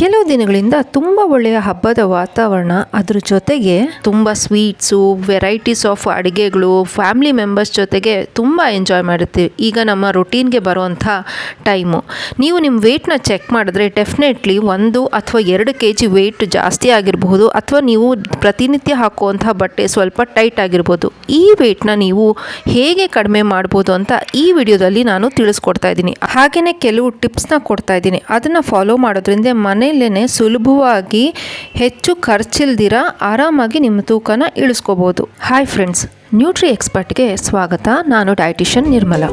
ಕೆಲವು ದಿನಗಳಿಂದ ತುಂಬ ಒಳ್ಳೆಯ ಹಬ್ಬದ ವಾತಾವರಣ, ಅದ್ರ ಜೊತೆಗೆ ತುಂಬ ಸ್ವೀಟ್ಸು ವೆರೈಟೀಸ್ ಆಫ್ ಅಡುಗೆಗಳು ಫ್ಯಾಮಿಲಿ ಮೆಂಬರ್ಸ್ ಜೊತೆಗೆ ತುಂಬ ಎಂಜಾಯ್ ಮಾಡುತ್ತೀವಿ ಈಗ ನಮ್ಮ ರೊಟೀನ್ಗೆ ಬರುವಂಥ ಟೈಮು ನೀವು ನಿಮ್ಮ ವೆಯ್ಟ್ನ ಚೆಕ್ ಮಾಡಿದ್ರೆ ಡೆಫಿನೆಟ್ಲಿ ಒಂದು ಅಥವಾ ಎರಡು ಕೆ ಜಿ ವೆಯ್ಟ್ ಜಾಸ್ತಿ ಆಗಿರಬಹುದು, ಅಥವಾ ನೀವು ಪ್ರತಿನಿತ್ಯ ಹಾಕುವಂಥ ಬಟ್ಟೆ ಸ್ವಲ್ಪ ಟೈಟ್ ಆಗಿರ್ಬೋದು. ಈ ವೆಯ್ಟ್ನ ನೀವು ಹೇಗೆ ಕಡಿಮೆ ಮಾಡ್ಬೋದು ಅಂತ ಈ ವಿಡಿಯೋದಲ್ಲಿ ನಾನು ತಿಳಿಸ್ಕೊಡ್ತಾ ಇದ್ದೀನಿ. ಹಾಗೆಯೇ ಕೆಲವು ಟಿಪ್ಸ್ನ ಕೊಡ್ತಾ ಇದ್ದೀನಿ. ಅದನ್ನು ಫಾಲೋ ಮಾಡೋದ್ರಿಂದ ಮನೆಯಲ್ಲೇ ಸುಲಭವಾಗಿ ಹೆಚ್ಚು ಖರ್ಚಿಲ್ದಿರ ಆರಾಮಾಗಿ ನಿಮ್ಮ ತೂಕನ ಇಳಿಸ್ಕೋಬೋದು. ಹಾಯ್ ಫ್ರೆಂಡ್ಸ್ ನ್ಯೂಟ್ರಿ ಎಕ್ಸ್ಪರ್ಟ್ಗೆ ಸ್ವಾಗತ. ನಾನು ಡಯಟಿಷಿಯನ್ ನಿರ್ಮಲಾ.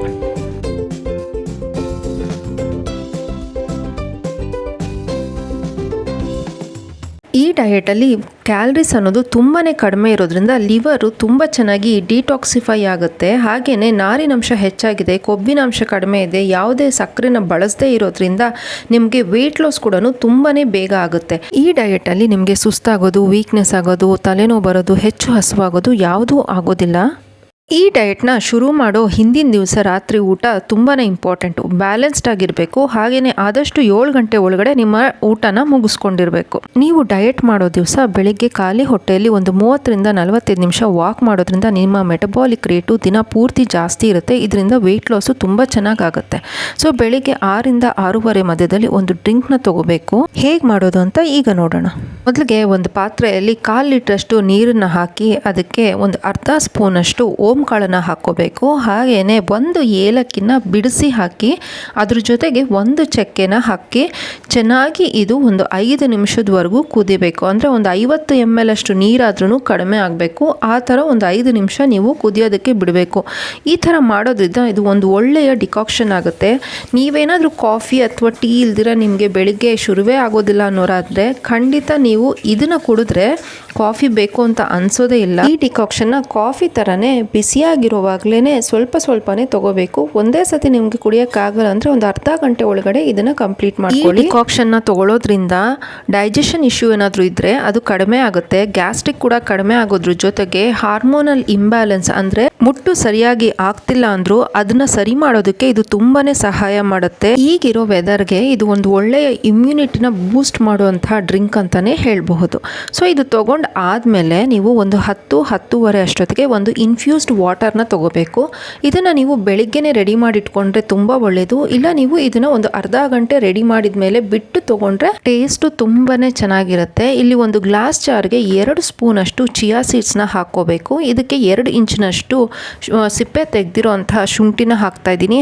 ಈ ಡಯೆಟಲ್ಲಿ ಕ್ಯಾಲ್ರೀಸ್ ಅನ್ನೋದು ತುಂಬಾ ಕಡಿಮೆ ಇರೋದ್ರಿಂದ ಲಿವರು ತುಂಬ ಚೆನ್ನಾಗಿ ಡಿಟಾಕ್ಸಿಫೈ ಆಗುತ್ತೆ. ಹಾಗೆಯೇ ನಾರಿನಂಶ ಹೆಚ್ಚಾಗಿದೆ ಕೊಬ್ಬಿನಾಂಶ ಕಡಿಮೆ ಇದೆ, ಯಾವುದೇ ಸಕ್ಕರೆನ ಬಳಸದೇ ಇರೋದ್ರಿಂದ ನಿಮಗೆ ವೆಯ್ಟ್ ಲಾಸ್ ಕೂಡ ತುಂಬಾ ಬೇಗ ಆಗುತ್ತೆ. ಈ ಡಯೆಟಲ್ಲಿ ನಿಮಗೆ ಸುಸ್ತಾಗೋದು ವೀಕ್ನೆಸ್ ಆಗೋದು, ತಲೆನೋವು ಬರೋದು, ಹೆಚ್ಚು ಹಸುವಾಗೋದು ಯಾವುದೂ ಆಗೋದಿಲ್ಲ. ಈ ಡಯಟ್ನ ಶುರು ಮಾಡೋ ಹಿಂದಿನ ದಿವಸ ರಾತ್ರಿ ಊಟ ತುಂಬಾ ಇಂಪಾರ್ಟೆಂಟು. ಬ್ಯಾಲೆನ್ಸ್ಡ್ ಆಗಿರಬೇಕು ಹಾಗೆಯೇ ಆದಷ್ಟು ಏಳು ಗಂಟೆ ಒಳಗಡೆ ನಿಮ್ಮ ಊಟನ ಮುಗಿಸ್ಕೊಂಡಿರಬೇಕು. ನೀವು ಡಯಟ್ ಮಾಡೋ ದಿವಸ ಬೆಳಿಗ್ಗೆ ಖಾಲಿ ಹೊಟ್ಟೆಯಲ್ಲಿ ಒಂದು ಮೂವತ್ತರಿಂದ ನಲವತ್ತೈದು ನಿಮಿಷ ವಾಕ್ ಮಾಡೋದ್ರಿಂದ ನಿಮ್ಮ ಮೆಟಬಾಲಿಕ್ ರೇಟು ದಿನ ಪೂರ್ತಿ ಜಾಸ್ತಿ ಇರುತ್ತೆ, ಇದರಿಂದ ವೆಯ್ಟ್ ಲಾಸು ತುಂಬ ಚೆನ್ನಾಗಾಗುತ್ತೆ. ಸೊ, ಬೆಳಿಗ್ಗೆ ಆರಿಂದ ಆರೂವರೆ ಮಧ್ಯದಲ್ಲಿ ಒಂದು ಡ್ರಿಂಕ್ನ ತಗೋಬೇಕು. ಹೇಗೆ ಮಾಡೋದು ಅಂತ ಈಗ ನೋಡೋಣ. ಮೊದಲಿಗೆ ಒಂದು ಪಾತ್ರೆಯಲ್ಲಿ ಕಾಲು ಲೀಟ್ರಷ್ಟು ನೀರನ್ನು ಹಾಕಿ, ಅದಕ್ಕೆ ಒಂದು ಅರ್ಧ ಸ್ಪೂನಷ್ಟು ಓಂ ಕಾಳನ್ನು ಹಾಕ್ಕೋಬೇಕು. ಹಾಗೆಯೇ ಒಂದು ಏಲಕ್ಕಿನ ಬಿಡಿಸಿ ಹಾಕಿ ಅದ್ರ ಜೊತೆಗೆ ಒಂದು ಚಕ್ಕೆನ ಹಾಕಿ ಚೆನ್ನಾಗಿ ಇದು ಒಂದು ಐದು ನಿಮಿಷದವರೆಗೂ ಕುದಿಬೇಕು. ಅಂದರೆ ಒಂದು ಐವತ್ತು ಎಂ ಎಲ್ ಅಷ್ಟು ನೀರಾದ್ರೂ ಕಡಿಮೆ ಆಗಬೇಕು. ಆ ಥರ ಒಂದು ಐದು ನಿಮಿಷ ನೀವು ಕುದಿಯೋದಕ್ಕೆ ಬಿಡಬೇಕು. ಈ ಥರ ಮಾಡೋದ್ರಿಂದ ಇದು ಒಂದು ಒಳ್ಳೆಯ ಡಿಕಾಕ್ಷನ್ ಆಗುತ್ತೆ. ನೀವೇನಾದರೂ ಕಾಫಿ ಅಥವಾ ಟೀ ಇಲ್ದಿರ ನಿಮಗೆ ಬೆಳಿಗ್ಗೆ ಶುರುವೇ ಆಗೋದಿಲ್ಲ ಅನ್ನೋರಾದರೆ ಖಂಡಿತ ನೀವು ಇದನ್ನು ಕುಡಿದ್ರೆ ಕಾಫಿ ಬೇಕು ಅಂತ ಅನ್ಸೋದೇ ಇಲ್ಲ. ಈ ಡಿಕಾಕ್ಷನ್ನ ಕಾಫಿ ಥರನೇ ಬಿಸಿಯಾಗಿರುವಾಗಲೇ ಸ್ವಲ್ಪ ಸ್ವಲ್ಪನೇ ತಗೋಬೇಕು. ಒಂದೇ ಸತಿ ನಿಮಗೆ ಕುಡಿಯೋಕ್ಕಾಗಲ್ಲ ಅಂದರೆ ಒಂದು ಅರ್ಧ ಗಂಟೆ ಒಳಗಡೆ ಇದನ್ನು ಕಂಪ್ಲೀಟ್ ಮಾಡ್ಕೊಳ್ಳಿ. ಡಿಕಾಕ್ಷನ್ನ ತಗೊಳ್ಳೋದ್ರಿಂದ ಡೈಜೆಷನ್ ಇಶ್ಯೂ ಏನಾದರೂ ಇದ್ದರೆ ಅದು ಕಡಿಮೆ ಆಗುತ್ತೆ. ಗ್ಯಾಸ್ಟ್ರಿಕ್ ಕೂಡ ಕಡಿಮೆ ಆಗೋದ್ರ ಜೊತೆಗೆ ಹಾರ್ಮೋನಲ್ ಇಂಬ್ಯಾಲೆನ್ಸ್ ಅಂದರೆ ಮುಟ್ಟು ಸರಿಯಾಗಿ ಆಗ್ತಿಲ್ಲ ಅಂದರೂ ಅದನ್ನ ಸರಿ ಮಾಡೋದಕ್ಕೆ ಇದು ತುಂಬಾನೇ ಸಹಾಯ ಮಾಡುತ್ತೆ. ಈಗಿರೋ ವೆದರ್ಗೆ ಇದು ಒಂದು ಒಳ್ಳೆಯ ಇಮ್ಯುನಿಟಿನ ಬೂಸ್ಟ್ ಮಾಡುವಂತಹ ಡ್ರಿಂಕ್ ಅಂತಾನೆ ಹೇಳಬಹುದು. ಸೊ ಇದು ತಗೊಂಡು ಆದಮೇಲೆ ನೀವು ಒಂದು ಹತ್ತು, ಹತ್ತೂವರೆ ಅಷ್ಟೊತ್ತಿಗೆ ಒಂದು ಇನ್ಫ್ಯೂಸ್ಡ್ ವಾಟರ್ನ ತೊಗೋಬೇಕು. ಇದನ್ನು ನೀವು ಬೆಳಿಗ್ಗೆನೇ ರೆಡಿ ಮಾಡಿ ಇಟ್ಕೊಂಡ್ರೆ ತುಂಬ ಒಳ್ಳೆಯದು ಇಲ್ಲ ನೀವು ಇದನ್ನು ಒಂದು ಅರ್ಧ ಗಂಟೆ ರೆಡಿ ಮಾಡಿದ ಮೇಲೆ ಬಿಟ್ಟು ತೊಗೊಂಡ್ರೆ ಟೇಸ್ಟು ತುಂಬಾ ಚೆನ್ನಾಗಿರುತ್ತೆ. ಇಲ್ಲಿ ಒಂದು ಗ್ಲಾಸ್ ಜಾರ್ಗೆ ಎರಡು ಸ್ಪೂನ್ ಅಷ್ಟು ಚಿಯಾ ಸೀಡ್ಸ್ನ ಹಾಕೋಬೇಕು ಇದಕ್ಕೆ ಎರಡು ಇಂಚಿನಷ್ಟು ಸಿಪ್ಪೆ ತೆಗೆದಿರೋಂತಹ ಶುಂಠಿನ ಹಾಕ್ತಾ ಇದ್ದೀನಿ.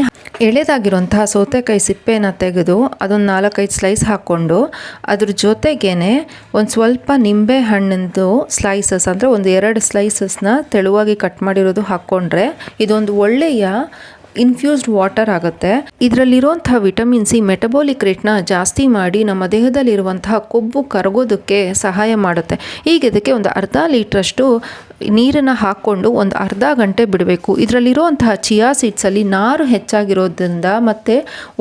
ಎಳೆದಾಗಿರೋಂತಹ ಸೌತೆಕಾಯಿ ಸಿಪ್ಪೆನ ತೆಗೆದು ಅದೊಂದು ನಾಲ್ಕೈದು ಸ್ಲೈಸ್ ಹಾಕ್ಕೊಂಡು ಅದ್ರ ಜೊತೆಗೇನೆ ಒಂದು ಸ್ವಲ್ಪ ನಿಂಬೆ ಹಣ್ಣಿಂದು ಸ್ಲೈಸಸ್ ಅಂದರೆ ಒಂದು ಎರಡು ಸ್ಲೈಸಸ್ನ ತೆಳುವಾಗಿ ಕಟ್ ಮಾಡಿರೋದು ಹಾಕ್ಕೊಂಡ್ರೆ ಇದೊಂದು ಒಳ್ಳೆಯ ಇನ್ಫ್ಯೂಸ್ಡ್ ವಾಟರ್ ಆಗುತ್ತೆ. ಇದರಲ್ಲಿರುವಂತಹ ವಿಟಮಿನ್ ಸಿ ಮೆಟಬಾಲಿಕ್ ರೇಟ್ನ ಜಾಸ್ತಿ ಮಾಡಿ ನಮ್ಮ ದೇಹದಲ್ಲಿರುವಂತಹ ಕೊಬ್ಬು ಕರಗೋದಕ್ಕೆ ಸಹಾಯ ಮಾಡುತ್ತೆ. ಈಗ ಇದಕ್ಕೆ ಒಂದು ಅರ್ಧ ಲೀಟ್ರಷ್ಟು ನೀರನ್ನು ಹಾಕ್ಕೊಂಡು ಒಂದು ಅರ್ಧ ಗಂಟೆ ಬಿಡಬೇಕು. ಇದರಲ್ಲಿರುವಂತಹ ಚಿಯಾ ಸೀಡ್ಸಲ್ಲಿ ನಾರು ಹೆಚ್ಚಾಗಿರೋದ್ರಿಂದ ಮತ್ತು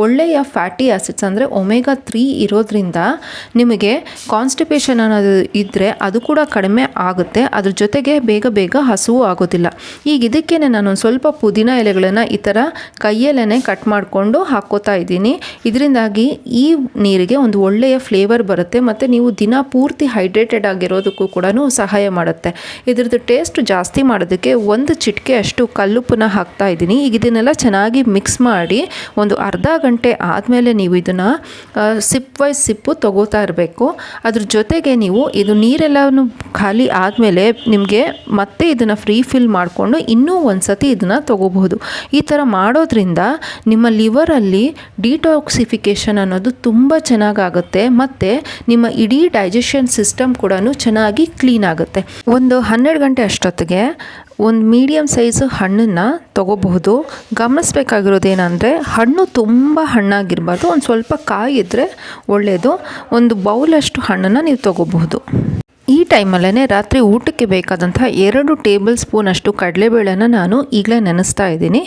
ಒಳ್ಳೆಯ ಫ್ಯಾಟಿ ಆಸಿಡ್ಸ್ ಅಂದರೆ ಒಮೆಗಾ ತ್ರೀ ಇರೋದ್ರಿಂದ ನಿಮಗೆ ಕಾನ್ಸ್ಟಿಪೇಷನ್ ಅನ್ನೋದು ಇದ್ದರೆ ಅದು ಕೂಡ ಕಡಿಮೆ ಆಗುತ್ತೆ. ಅದ್ರ ಜೊತೆಗೆ ಬೇಗ ಬೇಗ ಹಸುವು ಆಗೋದಿಲ್ಲ. ಈಗ ಇದಕ್ಕೆ ನಾನು ಒಂದು ಸ್ವಲ್ಪ ಪುದೀನ ಎಲೆಗಳನ್ನು ಈ ಥರ ಕೈಯಲ್ಲೇ ಕಟ್ ಮಾಡಿಕೊಂಡು ಹಾಕ್ಕೋತಾ ಇದ್ದೀನಿ. ಇದರಿಂದಾಗಿ ಈ ನೀರಿಗೆ ಒಂದು ಒಳ್ಳೆಯ ಫ್ಲೇವರ್ ಬರುತ್ತೆ. ಮತ್ತು ನೀವು ದಿನ ಪೂರ್ತಿ ಹೈಡ್ರೇಟೆಡ್ ಆಗಿರೋದಕ್ಕೂ ಕೂಡ ಸಹಾಯ ಮಾಡುತ್ತೆ. ಇದ್ರದ್ದು ಟೇಸ್ಟ್ ಜಾಸ್ತಿ ಮಾಡೋದಕ್ಕೆ ಒಂದು ಚಿಟಿಕೆ ಅಷ್ಟು ಕಲ್ಲುಪ್ಪನ್ನ ಹಾಕ್ತಾ ಇದ್ದೀನಿ. ಈಗ ಇದನ್ನೆಲ್ಲ ಚೆನ್ನಾಗಿ ಮಿಕ್ಸ್ ಮಾಡಿ ಒಂದು ಅರ್ಧ ಗಂಟೆ ಆದಮೇಲೆ ನೀವು ಇದನ್ನು ಸಿಪ್ ವೈಸ್ ಸಿಪ್ಪು ತೊಗೋತಾ ಇರಬೇಕು. ಅದ್ರ ಜೊತೆಗೆ ನೀವು ಇದು ನೀರೆಲ್ಲನೂ ಖಾಲಿ ಆದಮೇಲೆ ನಿಮಗೆ ಮತ್ತೆ ಇದನ್ನು ಫ್ರೀ ಫಿಲ್ ಮಾಡಿಕೊಂಡು ಇನ್ನೂ ಒಂದು ಸತಿ ಇದನ್ನು ತಗೋಬಹುದು. ಈ ಥರ ಮಾಡೋದ್ರಿಂದ ನಿಮ್ಮ ಲಿವರಲ್ಲಿ ಡಿಟಾಕ್ಸಿಫಿಕೇಷನ್ ಅನ್ನೋದು ತುಂಬ ಚೆನ್ನಾಗಾಗುತ್ತೆ. ಮತ್ತು ನಿಮ್ಮ ಇಡೀ ಡೈಜೆಷನ್ ಸಿಸ್ಟಮ್ ಕೂಡ ಚೆನ್ನಾಗಿ ಕ್ಲೀನ್ ಆಗುತ್ತೆ. ಒಂದು ಹನ್ನೆರಡು ಗಂಟೆ ಅಷ್ಟೊತ್ತಿಗೆ. ಒಂದು ಮೀಡಿಯಮ್ ಸೈಜ್ ಹಣ್ಣನ್ನು ತಗೋಬಹುದು. ಗಮನಿಸ್ಬೇಕಾಗಿರೋದೇನೆಂದರೆ, ಹಣ್ಣು ತುಂಬ ಹಣ್ಣಾಗಿರಬಾರ್ದು. ಒಂದು ಸ್ವಲ್ಪ ಕಾಯಿದ್ರೆ ಒಳ್ಳೆಯದು ಒಂದು ಬೌಲಷ್ಟು ಹಣ್ಣನ್ನು ನೀವು ತಗೋಬಹುದು. ಈ ಟೈಮಲ್ಲೇ ರಾತ್ರಿ ಊಟಕ್ಕೆ ಬೇಕಾದಂಥ ಎರಡು ಟೇಬಲ್ ಸ್ಪೂನ್ ಅಷ್ಟು ಕಡಲೆಬೇಳೆನ ನಾನು ಈಗಲೇ ನೆನೆಸ್ತಾ ಇದ್ದೀನಿ.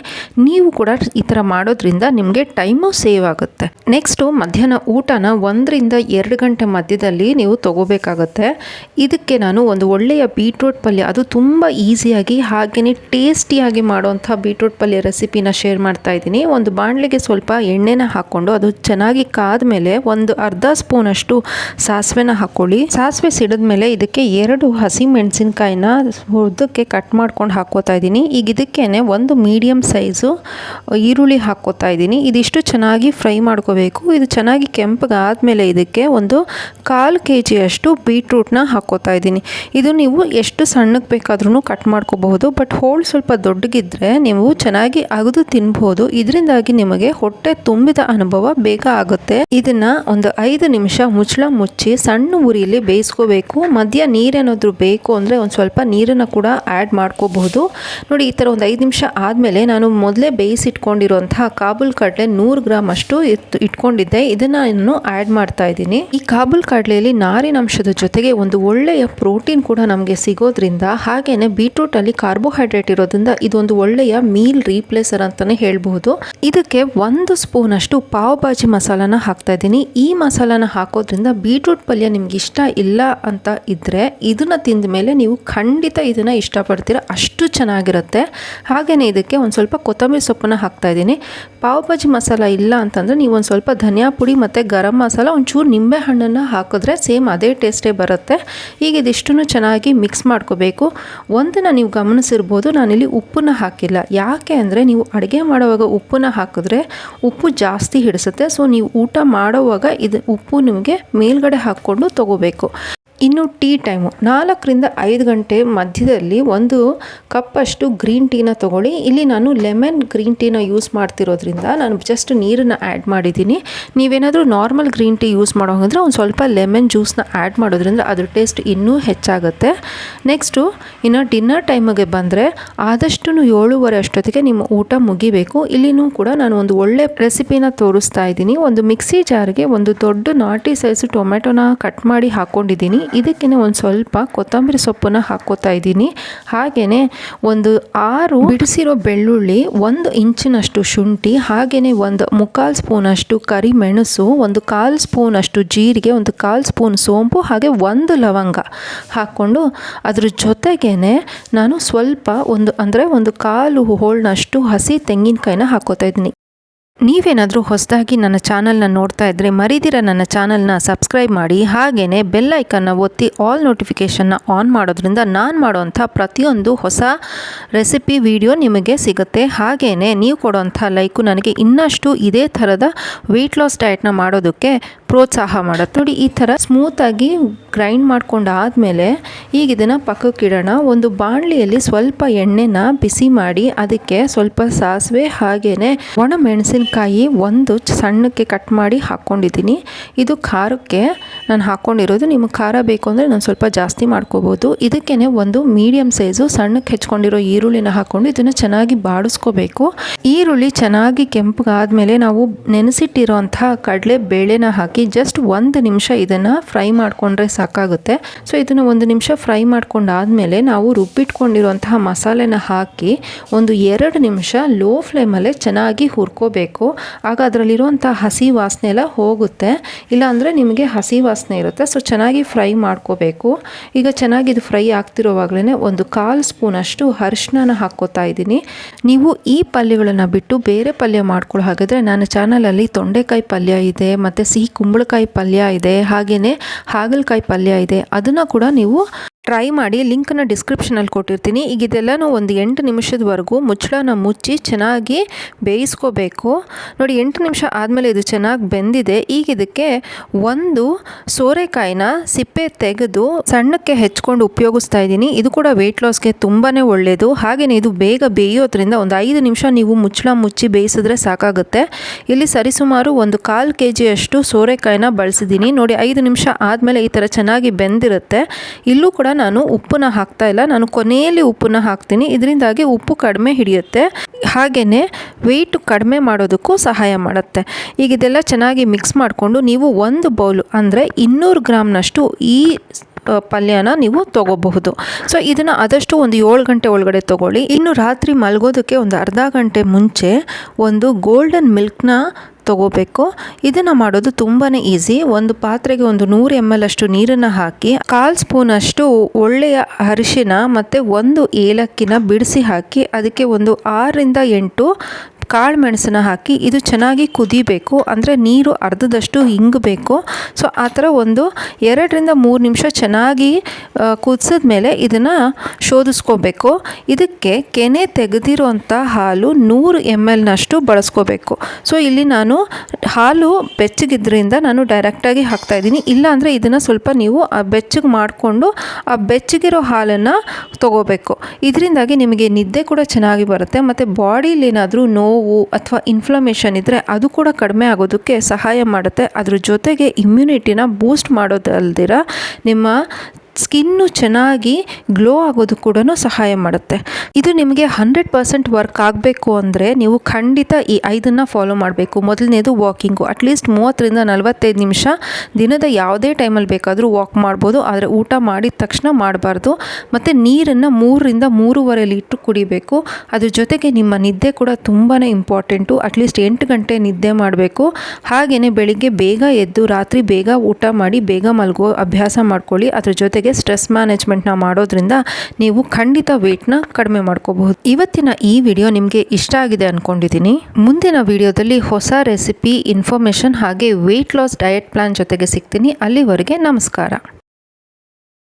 ನೀವು ಕೂಡ ಈ ಥರ ಮಾಡೋದ್ರಿಂದ ನಿಮಗೆ ಟೈಮು ಸೇವ್ ಆಗುತ್ತೆ. ನೆಕ್ಸ್ಟು ಮಧ್ಯಾಹ್ನ ಊಟನ ಒಂದರಿಂದ ಎರಡು ಗಂಟೆ ಮಧ್ಯದಲ್ಲಿ ನೀವು ತಗೋಬೇಕಾಗತ್ತೆ. ಇದಕ್ಕೆ ನಾನು ಒಂದು ಒಳ್ಳೆಯ ಬೀಟ್ರೂಟ್ ಪಲ್ಯ, ಅದು ತುಂಬ ಈಸಿಯಾಗಿ ಹಾಗೆಯೇ ಟೇಸ್ಟಿಯಾಗಿ ಮಾಡುವಂಥ ಬೀಟ್ರೂಟ್ ಪಲ್ಯ ರೆಸಿಪಿನ ಶೇರ್ ಮಾಡ್ತಾ ಇದ್ದೀನಿ. ಒಂದು ಬಾಣಲೆಗೆ ಸ್ವಲ್ಪ ಎಣ್ಣೆನ ಹಾಕ್ಕೊಂಡು ಅದು ಚೆನ್ನಾಗಿ ಕಾದ ಮೇಲೆ ಒಂದು ಅರ್ಧ ಸ್ಪೂನಷ್ಟು ಸಾಸಿವೆನ ಹಾಕ್ಕೊಳ್ಳಿ. ಸಾಸಿವೆ ಸಿಡಿದ ಮೇಲೆ ಇದಕ್ಕೆ ಎರಡು ಹಸಿ ಮೆಣಸಿನ್ಕಾಯಿನ ಕಟ್ ಮಾಡ್ಕೊಂಡು ಹಾಕ್ಕೋತಾ ಇದ್ದೀನಿ. ಈಗ ಇದಕ್ಕೇ ಒಂದು ಮೀಡಿಯಮ್ ಸೈಜು ಈರುಳ್ಳಿ ಹಾಕ್ಕೋತಾ ಇದ್ದೀನಿ. ಇದಿಷ್ಟು ಚೆನ್ನಾಗಿ ಫ್ರೈ ಮಾಡ್ಕೋಬೇಕು. ಇದು ಚೆನ್ನಾಗಿ ಕೆಂಪಗಾದ್ಮೇಲೆ ಇದಕ್ಕೆ ಒಂದು ಕಾಲು ಕೆ ಜಿಯಷ್ಟು ಬೀಟ್ರೂಟ್ನ ಹಾಕ್ಕೋತಾ ಇದ್ದೀನಿ. ಇದು ನೀವು ಎಷ್ಟು ಸಣ್ಣಕ್ಕೆ ಬೇಕಾದ್ರೂ ಕಟ್ ಮಾಡ್ಕೋಬಹುದು. ಬಟ್ ಹೋಳು ಸ್ವಲ್ಪ ದೊಡ್ಡಗಿದ್ರೆ ನೀವು ಚೆನ್ನಾಗಿ ಅಗದು ತಿನ್ಬೋದು. ಇದರಿಂದಾಗಿ ನಿಮಗೆ ಹೊಟ್ಟೆ ತುಂಬಿದ ಅನುಭವ ಬೇಗ ಆಗುತ್ತೆ. ಇದನ್ನ ಒಂದು ಐದು ನಿಮಿಷ ಮುಚ್ಚಳ ಮುಚ್ಚಿ ಸಣ್ಣ ಉರಿಯಲ್ಲಿ ಬೇಯಿಸ್ಕೋಬೇಕು. ಮಧ್ಯ ನೀರೇನಾದರೂ ಬೇಕು ಅಂದರೆ ಒಂದು ಸ್ವಲ್ಪ ನೀರನ್ನು ಕೂಡ ಆ್ಯಡ್ ಮಾಡ್ಕೋಬಹುದು. ನೋಡಿ, ಈ ಥರ ಒಂದು ಐದು ನಿಮಿಷ ಆದಮೇಲೆ ನಾನು ಮೊದಲೇ ಬೇಯಿಸಿಟ್ಕೊಂಡಿರುವಂತಹ ಕಾಬೂಲ್ ಕಡಲೆ ನೂರು ಗ್ರಾಮ್ ಅಷ್ಟು ಇತ್ತು, ಇಟ್ಕೊಂಡಿದ್ದೆ. ಇದನ್ನು ನಾನು ಆ್ಯಡ್ ಮಾಡ್ತಾ ಇದ್ದೀನಿ. ಈ ಕಾಬೂಲ್ ಕಡಲೆಯಲ್ಲಿ ನಾರಿನಂಶದ ಜೊತೆಗೆ ಒಂದು ಒಳ್ಳೆಯ ಪ್ರೋಟೀನ್ ಕೂಡ ನಮಗೆ ಸಿಗೋದ್ರಿಂದ ಹಾಗೇನೆ ಬೀಟ್ರೂಟಲ್ಲಿ ಕಾರ್ಬೋಹೈಡ್ರೇಟ್ ಇರೋದ್ರಿಂದ ಇದೊಂದು ಒಳ್ಳೆಯ ಮೀಲ್ ರೀಪ್ಲೇಸರ್ ಅಂತಲೇ ಹೇಳ್ಬಹುದು. ಇದಕ್ಕೆ ಒಂದು ಸ್ಪೂನ್ ಅಷ್ಟು ಪಾವ್ ಭಾಜಿ ಮಸಾಲಾನ ಹಾಕ್ತಾ ಇದ್ದೀನಿ. ಈ ಮಸಾಲಾನ ಹಾಕೋದ್ರಿಂದ ಬೀಟ್ರೂಟ್ ಪಲ್ಯ ನಿಮ್ಗೆ ಇಷ್ಟ ಇಲ್ಲ ಅಂತ ಇದ್ದರೆ ಇದನ್ನು ತಿಂದ ಮೇಲೆ ನೀವು ಖಂಡಿತ ಇದನ್ನು ಇಷ್ಟಪಡ್ತೀರ. ಅಷ್ಟು ಚೆನ್ನಾಗಿರುತ್ತೆ. ಹಾಗೆಯೇ ಇದಕ್ಕೆ ಒಂದು ಸ್ವಲ್ಪ ಕೊತ್ತಂಬರಿ ಸೊಪ್ಪನ್ನು ಹಾಕ್ತಾ ಇದ್ದೀನಿ. ಪಾವ್ ಭಾಜಿ ಮಸಾಲ ಇಲ್ಲ ಅಂತಂದರೆ ನೀವು ಒಂದು ಸ್ವಲ್ಪ ಧನಿಯಾ ಪುಡಿ ಮತ್ತು ಗರಂ ಮಸಾಲ ಒಂಚೂರು ನಿಂಬೆ ಹಣ್ಣನ್ನು ಹಾಕಿದ್ರೆ ಸೇಮ್ ಅದೇ ಟೇಸ್ಟೇ ಬರುತ್ತೆ. ಈಗ ಇದಿಷ್ಟನ್ನು ಚೆನ್ನಾಗಿ ಮಿಕ್ಸ್ ಮಾಡ್ಕೋಬೇಕು. ಒಂದನ್ನು ನೀವು ಗಮನಿಸಿರ್ಬೋದು, ನಾನಿಲ್ಲಿ ಉಪ್ಪನ್ನು ಹಾಕಿಲ್ಲ. ಯಾಕೆ ಅಂದರೆ ನೀವು ಅಡುಗೆ ಮಾಡುವಾಗ ಉಪ್ಪನ್ನು ಹಾಕಿದ್ರೆ ಉಪ್ಪು ಜಾಸ್ತಿ ಹಿಡಿಸುತ್ತೆ. ಸೊ, ನೀವು ಊಟ ಮಾಡೋವಾಗ ಇದು ಉಪ್ಪು ನಿಮಗೆ ಮೇಲ್ಗಡೆ ಹಾಕ್ಕೊಂಡು ತಗೋಬೇಕು. ಇನ್ನು ಟೀ ಟೈಮು. ನಾಲ್ಕರಿಂದ ಐದು ಗಂಟೆ ಮಧ್ಯದಲ್ಲಿ ಒಂದು ಕಪ್ಪಷ್ಟು ಗ್ರೀನ್ ಟೀನ ತೊಗೊಳ್ಳಿ. ಇಲ್ಲಿ ನಾನು ಲೆಮನ್ ಗ್ರೀನ್ ಟೀನ ಯೂಸ್ ಮಾಡ್ತಿರೋದ್ರಿಂದ ನಾನು ಜಸ್ಟ್ ನೀರನ್ನು ಆ್ಯಡ್ ಮಾಡಿದ್ದೀನಿ. ನೀವೇನಾದರೂ ನಾರ್ಮಲ್ ಗ್ರೀನ್ ಟೀ ಯೂಸ್ ಮಾಡೋ ಹಾಗಂದ್ರೆ ಒಂದು ಸ್ವಲ್ಪ ಲೆಮನ್ ಜ್ಯೂಸ್ನ ಆ್ಯಡ್ ಮಾಡೋದ್ರಿಂದ ಅದ್ರ ಟೇಸ್ಟ್ ಇನ್ನೂ ಹೆಚ್ಚಾಗುತ್ತೆ. ನೆಕ್ಸ್ಟು, ಇನ್ನು ಡಿನ್ನರ್ ಟೈಮಿಗೆ ಬಂದರೆ ಆದಷ್ಟು ಏಳುವರೆ ಅಷ್ಟೊತ್ತಿಗೆ ನಿಮ್ಮ ಊಟ ಮುಗಿಬೇಕು. ಇಲ್ಲಿನೂ ಕೂಡ ನಾನು ಒಂದು ಒಳ್ಳೆ ರೆಸಿಪಿನ ತೋರಿಸ್ತಾ ಇದ್ದೀನಿ. ಒಂದು ಮಿಕ್ಸಿ ಜಾರ್ಗೆ ಒಂದು ದೊಡ್ಡ ನಾಟಿ ಸೈಜ್ ಟೊಮೆಟೊನ ಕಟ್ ಮಾಡಿ ಹಾಕ್ಕೊಂಡಿದ್ದೀನಿ ಇದಕ್ಕೆ ಒಂದು ಸ್ವಲ್ಪ ಕೊತ್ತಂಬರಿ ಸೊಪ್ಪನ್ನ ಹಾಕ್ಕೋತಾ ಇದ್ದೀನಿ. ಹಾಗೆಯೇ ಒಂದು ಆರು ಬಿಡಿಸಿರೋ ಬೆಳ್ಳುಳ್ಳಿ, ಒಂದು ಇಂಚಿನಷ್ಟು ಶುಂಠಿ ಹಾಗೆಯೇ ಒಂದು ಮುಕ್ಕಾಲು ಸ್ಪೂನಷ್ಟು ಕರಿಮೆಣಸು, ಒಂದು ಕಾಲು ಸ್ಪೂನಷ್ಟು ಜೀರಿಗೆ, ಒಂದು ಕಾಲು ಸ್ಪೂನ್ ಸೋಂಪು, ಹಾಗೆ ಒಂದು ಲವಂಗ ಹಾಕ್ಕೊಂಡು ಅದ್ರ ಜೊತೆಗೇ ನಾನು ಸ್ವಲ್ಪ ಒಂದು ಅಂದರೆ ಒಂದು ಕಾಲು ಹೋಳ್ನಷ್ಟು ಹಸಿ ತೆಂಗಿನಕಾಯಿನ ಹಾಕೋತಾ ಇದ್ದೀನಿ. ನೀವೇನಾದರೂ ಹೊಸದಾಗಿ ನನ್ನ ಚಾನಲ್ನ ನೋಡ್ತಾ ಇದ್ದರೆ ಮರಿದಿರ ನನ್ನ ಚಾನಲ್ನ ಸಬ್ಸ್ಕ್ರೈಬ್ ಮಾಡಿ ಹಾಗೆಯೇ ಬೆಲ್ ಐಕನ್ನ ಒತ್ತಿ ಆಲ್ ನೋಟಿಫಿಕೇಷನ್ನ ಆನ್ ಮಾಡೋದ್ರಿಂದ ನಾನು ಮಾಡೋವಂಥ ಪ್ರತಿಯೊಂದು ಹೊಸ ರೆಸಿಪಿ, ವಿಡಿಯೋ ನಿಮಗೆ ಸಿಗುತ್ತೆ. ಹಾಗೆಯೇ ನೀವು ಕೊಡೋವಂಥ ಲೈಕು ನನಗೆ ಇನ್ನಷ್ಟು ಇದೇ ಥರದ ವೆಯ್ಟ್ ಲಾಸ್ ಡಯಟ್ನ ಮಾಡೋದಕ್ಕೆ ಪ್ರೋತ್ಸಾಹ ಮಾಡುತ್ತೆ. ನೋಡಿ, ಈ ಥರ ಸ್ಮೂತಾಗಿ ಗ್ರೈಂಡ್ ಮಾಡ್ಕೊಂಡು ಆದಮೇಲೆ ಈಗ ಇದನ್ನು ಪಕ್ಕಕ್ಕೆ ಇಡೋಣ. ಒಂದು ಬಾಣಲಿಯಲ್ಲಿ ಸ್ವಲ್ಪ ಎಣ್ಣೆನ ಬಿಸಿ ಮಾಡಿ ಅದಕ್ಕೆ ಸ್ವಲ್ಪ ಸಾಸಿವೆ ಹಾಗೆಯೇ ಒಣ ಮೆಣಸಿನಕಾಯಿ ಒಂದು ಸಣ್ಣಕ್ಕೆ ಕಟ್ ಮಾಡಿ ಹಾಕ್ಕೊಂಡಿದ್ದೀನಿ. ಇದು ಖಾರಕ್ಕೆ ನಾನು ಹಾಕ್ಕೊಂಡಿರೋದು. ನಿಮಗೆ ಖಾರ ಬೇಕು ಅಂದರೆ ನಾನು ಸ್ವಲ್ಪ ಜಾಸ್ತಿ ಮಾಡ್ಕೋಬೋದು. ಇದಕ್ಕೇ ಒಂದು ಮೀಡಿಯಮ್ ಸೈಜು ಸಣ್ಣಕ್ಕೆ ಹೆಚ್ಕೊಂಡಿರೋ ಈರುಳ್ಳಿನ ಹಾಕ್ಕೊಂಡು ಇದನ್ನು ಚೆನ್ನಾಗಿ ಬಾಡಿಸ್ಕೋಬೇಕು. ಈರುಳ್ಳಿ ಚೆನ್ನಾಗಿ ಕೆಂಪಗಾದ್ಮೇಲೆ ನಾವು ನೆನೆಸಿಟ್ಟಿರೋಂಥ ಕಡಲೆ ಬೇಳೆನ ಹಾಕಿ ಜಸ್ಟ್ ಒಂದು ನಿಮಿಷ ಇದನ್ನು ಫ್ರೈ ಮಾಡಿಕೊಂಡ್ರೆ ಸಾಕಾಗುತ್ತೆ. ಸೊ ಇದನ್ನು ಒಂದು ನಿಮಿಷ ಫ್ರೈ ಮಾಡ್ಕೊಂಡಾದಮೇಲೆ ನಾವು ರುಬ್ಬಿಟ್ಕೊಂಡಿರುವಂತಹ ಮಸಾಲೆನ ಹಾಕಿ ಒಂದು ಎರಡು ನಿಮಿಷ ಲೋ ಫ್ಲೇಮಲ್ಲೇ ಚೆನ್ನಾಗಿ ಹುರ್ಕೋಬೇಕು. ಆಗ ಅದರಲ್ಲಿರುವಂಥ ಹಸಿ ವಾಸನೆ ಎಲ್ಲ ಹೋಗುತ್ತೆ. ಇಲ್ಲಾಂದರೆ ನಿಮಗೆ ಹಸಿ ವಾಸನೆ ಇರುತ್ತೆ. ಸೊ ಚೆನ್ನಾಗಿ ಫ್ರೈ ಮಾಡ್ಕೋಬೇಕು. ಈಗ ಚೆನ್ನಾಗಿ ಇದು ಫ್ರೈ ಆಗ್ತಿರೋವಾಗಲೇ ಒಂದು ಕಾಲು ಸ್ಪೂನಷ್ಟು ಅರಿಶಿನ ಹಾಕ್ಕೋತಾ ಇದ್ದೀನಿ. ನೀವು ಈ ಪಲ್ಯಗಳನ್ನು ಬಿಟ್ಟು ಬೇರೆ ಪಲ್ಯ ಮಾಡ್ಕೊಳ್ಳೋ ಹಾಗಾದರೆ ನಾನು ಚಾನಲಲ್ಲಿ ತೊಂಡೆಕಾಯಿ ಪಲ್ಯ ಇದೆ, ಮತ್ತು ಸಿಹಿ ಕುಂಬಳಕಾಯಿ ಪಲ್ಯ ಇದೆ ಹಾಗೆಯೇ ಹಾಗಲಕಾಯಿ ಪಲ್ಯ ಇದೆ, ಅದನ್ನು ಕೂಡ ನೀವು ಟ್ರೈ ಮಾಡಿ ಲಿಂಕನ್ನು ಡಿಸ್ಕ್ರಿಪ್ಷನಲ್ಲಿ ಕೊಟ್ಟಿರ್ತೀನಿ. ಈಗ ಇದೆಲ್ಲನೂ ಒಂದು ಎಂಟು ನಿಮಿಷದವರೆಗೂ ಮುಚ್ಚಳನ ಮುಚ್ಚಿ ಚೆನ್ನಾಗಿ ಬೇಯಿಸ್ಕೋಬೇಕು. ನೋಡಿ, ಎಂಟು ನಿಮಿಷ ಆದಮೇಲೆ ಇದು ಚೆನ್ನಾಗಿ ಬೆಂದಿದೆ. ಈಗ ಇದಕ್ಕೆ ಒಂದು ಸೋರೆಕಾಯಿನ ಸಿಪ್ಪೆ ತೆಗೆದು ಸಣ್ಣಕ್ಕೆ ಹೆಚ್ಕೊಂಡು ಉಪಯೋಗಿಸ್ತಾ ಇದ್ದೀನಿ. ಇದು ಕೂಡ ವೆಯ್ಟ್ ಲಾಸ್ಗೆ ತುಂಬಾ ಒಳ್ಳೆಯದು ಹಾಗೆಯೇ ಇದು ಬೇಗ ಬೇಯೋದ್ರಿಂದ ಒಂದು ಐದು ನಿಮಿಷ ನೀವು ಮುಚ್ಚಳ ಮುಚ್ಚಿ ಬೇಯಿಸಿದ್ರೆ ಸಾಕಾಗುತ್ತೆ. ಇಲ್ಲಿ ಸರಿಸುಮಾರು ಒಂದು ಕಾಲು ಕೆ ಜಿಯಷ್ಟು ಸೋರೆಕಾಯಿನ ಬಳಸಿದ್ದೀನಿ. ನೋಡಿ, ಐದು ನಿಮಿಷ ಆದಮೇಲೆ ಈ ಥರ ಚೆನ್ನಾಗಿ ಬೆಂದಿರುತ್ತೆ. ಇಲ್ಲೂ ಕೂಡ ನಾನು ಉಪ್ಪನ್ನ ಹಾಕ್ತಾ ಇಲ್ಲ. ನಾನು ಕೊನೆಯಲ್ಲಿ ಉಪ್ಪನ್ನ ಹಾಕ್ತೀನಿ. ಇದರಿಂದಾಗಿ ಉಪ್ಪು ಕಡಿಮೆ ಹಿಡಿಯುತ್ತೆ. ಹಾಗೆಯೇ ವೆಯ್ಟ್ ಕಡಿಮೆ ಮಾಡೋದಕ್ಕೂ ಸಹಾಯ ಮಾಡುತ್ತೆ. ಈಗ ಇದೆಲ್ಲ ಚೆನ್ನಾಗಿ ಮಿಕ್ಸ್ ಮಾಡಿಕೊಂಡು ನೀವು ಒಂದು ಬೌಲು ಅಂದರೆ ಇನ್ನೂರು ಗ್ರಾಮ್ನಷ್ಟು ಈ ಪಲ್ಯನ ನೀವು ತಗೋಬಹುದು. ಸೊ ಇದನ್ನು ಆದಷ್ಟು ಒಂದು ಏಳು ಗಂಟೆ ಒಳಗಡೆ ತಗೊಳ್ಳಿ. ಇನ್ನು ರಾತ್ರಿ ಮಲಗೋದಕ್ಕೆ ಒಂದು ಅರ್ಧ ಗಂಟೆ ಮುಂಚೆ ಒಂದು ಗೋಲ್ಡನ್ ಮಿಲ್ಕ್ನ ತಗೋಬೇಕು. ಇದನ್ನು ಮಾಡೋದು ತುಂಬಾ ಈಸಿ ಒಂದು ಪಾತ್ರೆಗೆ ಒಂದು ನೂರು ಎಂ ಎಲ್ ಅಷ್ಟು ನೀರನ್ನು ಹಾಕಿ, ಕಾಲು ಸ್ಪೂನ್ ಅಷ್ಟು ಒಳ್ಳೆಯ ಅರಿಶಿನ ಮತ್ತು ಒಂದು ಏಲಕ್ಕಿನ ಬಿಡಿಸಿ ಹಾಕಿ, ಅದಕ್ಕೆ ಒಂದು ಆರರಿಂದ ಎಂಟು ಕಾಳು ಮೆಣಸನ್ನ ಹಾಕಿ ಇದು ಚೆನ್ನಾಗಿ ಕುದಿಬೇಕು. ಅಂದರೆ ನೀರು ಅರ್ಧದಷ್ಟು ಹಿಂಗಬೇಕು ಸೊ ಆ ಥರ ಒಂದು ಎರಡರಿಂದ ಮೂರು ನಿಮಿಷ ಚೆನ್ನಾಗಿ ಕುದಿಸಿದ ಮೇಲೆ ಇದನ್ನು ಶೋಧಿಸ್ಕೋಬೇಕು. ಇದಕ್ಕೆ ಕೆನೆ ತೆಗೆದಿರೋಂಥ ಹಾಲು ನೂರು ಎಂ ಎಲ್ನಷ್ಟು ಬಳಸ್ಕೋಬೇಕು. ಸೊ ಇಲ್ಲಿ ನಾನು ಹಾಲು ಬೆಚ್ಚಗಿದ್ರಿಂದ ನಾನು ಡೈರೆಕ್ಟಾಗಿ ಹಾಕ್ತಾಯಿದ್ದೀನಿ ಇಲ್ಲ ಅಂದರೆ ಇದನ್ನು ಸ್ವಲ್ಪ ನೀವು ಆ ಬೆಚ್ಚಗೆ ಮಾಡಿಕೊಂಡು ಆ ಬೆಚ್ಚಗಿರೋ ಹಾಲನ್ನು ತಗೋಬೇಕು. ಇದರಿಂದಾಗಿ ನಿಮಗೆ ನಿದ್ದೆ ಕೂಡ ಚೆನ್ನಾಗಿ ಬರುತ್ತೆ. ಮತ್ತು ಬಾಡಿಲಿ ಏನಾದರೂ ನೋವು ಅಥವಾ ಇನ್ಫ್ಲಮೇಷನ್ ಇದ್ದರೆ ಅದು ಕೂಡ ಕಡಿಮೆ ಆಗೋದಕ್ಕೆ ಸಹಾಯ ಮಾಡುತ್ತೆ. ಅದ್ರ ಜೊತೆಗೆ ಇಮ್ಯುನಿಟಿನ ಬೂಸ್ಟ್ ಮಾಡೋದಲ್ದಿರ ನಿಮ್ಮ ಸ್ಕಿನ್ನು ಚೆನ್ನಾಗಿ ಗ್ಲೋ ಆಗೋದು ಕೂಡ ಸಹಾಯ ಮಾಡುತ್ತೆ. ಇದು ನಿಮಗೆ ಹಂಡ್ರೆಡ್ ಪರ್ಸೆಂಟ್ ವರ್ಕ್ ಆಗಬೇಕು ಅಂದರೆ ನೀವು ಖಂಡಿತ ಈ ಐದನ್ನು ಫಾಲೋ ಮಾಡಬೇಕು. ಮೊದಲನೇದು ವಾಕಿಂಗು. ಅಟ್ಲೀಸ್ಟ್ ಮೂವತ್ತರಿಂದ ನಲವತ್ತೈದು ನಿಮಿಷ ದಿನದ ಯಾವುದೇ ಟೈಮಲ್ಲಿ ಬೇಕಾದರೂ ವಾಕ್ ಮಾಡ್ಬೋದು. ಆದರೆ ಊಟ ಮಾಡಿದ ತಕ್ಷಣ ಮಾಡಬಾರ್ದು. ಮತ್ತು ನೀರನ್ನು ಮೂರರಿಂದ ಮೂರುವರೆ ಲೀಟ್ರ್ ಕುಡಿಬೇಕು. ಅದ್ರ ಜೊತೆಗೆ ನಿಮ್ಮ ನಿದ್ದೆ ಕೂಡ ತುಂಬಾ ಇಂಪಾರ್ಟೆಂಟು. ಅಟ್ಲೀಸ್ಟ್ ಎಂಟು ಗಂಟೆ ನಿದ್ದೆ ಮಾಡಬೇಕು. ಹಾಗೆಯೇ ಬೆಳಿಗ್ಗೆ ಬೇಗ ಎದ್ದು ರಾತ್ರಿ ಬೇಗ ಊಟ ಮಾಡಿ ಬೇಗ ಮಲಗೋ ಅಭ್ಯಾಸ ಮಾಡ್ಕೊಳ್ಳಿ. ಅದ್ರ ಜೊತೆಗೆ ಸ್ಟ್ರೆಸ್ ಮ್ಯಾನೇಜ್ಮೆಂಟ್ನ ಮಾಡೋದ್ರಿಂದ ನೀವು ಖಂಡಿತ ವೆಯ್ಟ್ನ ಕಡಿಮೆ ಮಾಡ್ಕೋಬಹುದು. ಇವತ್ತಿನ ಈ ವಿಡಿಯೋ ನಿಮಗೆ ಇಷ್ಟ ಆಗಿದೆ ಅಂದ್ಕೊಂಡಿದ್ದೀನಿ ಮುಂದಿನ ವಿಡಿಯೋದಲ್ಲಿ ಹೊಸ ರೆಸಿಪಿ ಇನ್ಫಾರ್ಮೇಷನ್ ಹಾಗೆ ವೆಯ್ಟ್ ಲಾಸ್ ಡಯಟ್ ಪ್ಲಾನ್ ಜೊತೆಗೆ ಸಿಗ್ತೀನಿ. ಅಲ್ಲಿವರೆಗೆ ನಮಸ್ಕಾರ.